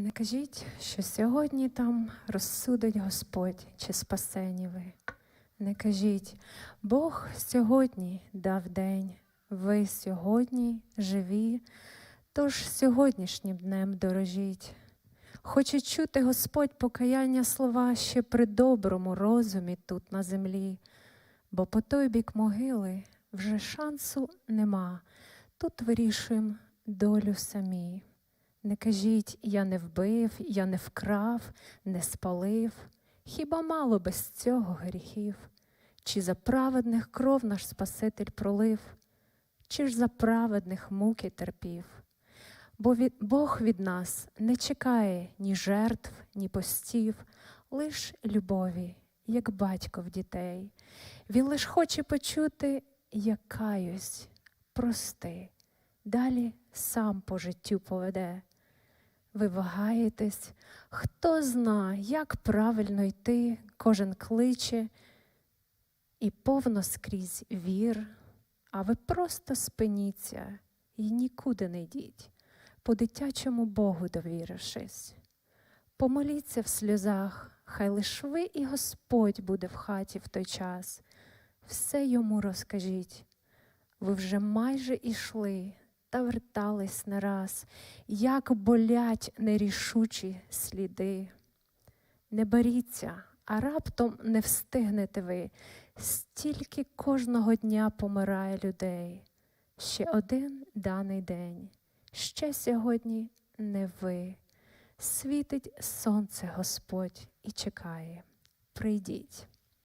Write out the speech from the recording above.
Не кажіть, що сьогодні там розсудить Господь, чи спасені ви. Не кажіть, Бог сьогодні дав день, ви сьогодні живі, тож сьогоднішнім днем дорожіть. Хоче чути Господь покаяння слова ще при доброму розумі тут на землі, бо по той бік могили вже шансу нема, тут вирішуємо долю самі. Не кажіть, я не вбив, я не вкрав, не спалив, хіба мало без цього гріхів? Чи за праведних кров наш Спаситель пролив, чи ж за праведних муки терпів? Бо від, Бог від нас не чекає ні жертв, ні постів, лиш любові, як батько в дітей. Він лиш хоче почути, я прости, далі сам по життю поведе. Ви вагаєтесь, хто зна, як правильно йти, кожен кличе, і повно скрізь вір, а ви просто спиніться і нікуди не йдіть, по дитячому Богу довірившись. Помоліться в сльозах, хай лиш ви і Господь буде в хаті в той час. Все йому розкажіть. Ви вже майже ішли та вертались не раз, як болять нерішучі сліди. Не боріться, а раптом не встигнете ви, стільки кожного дня помирає людей. Ще один даний день, ще сьогодні не ви. Світить сонце Господь і чекає. Прийдіть.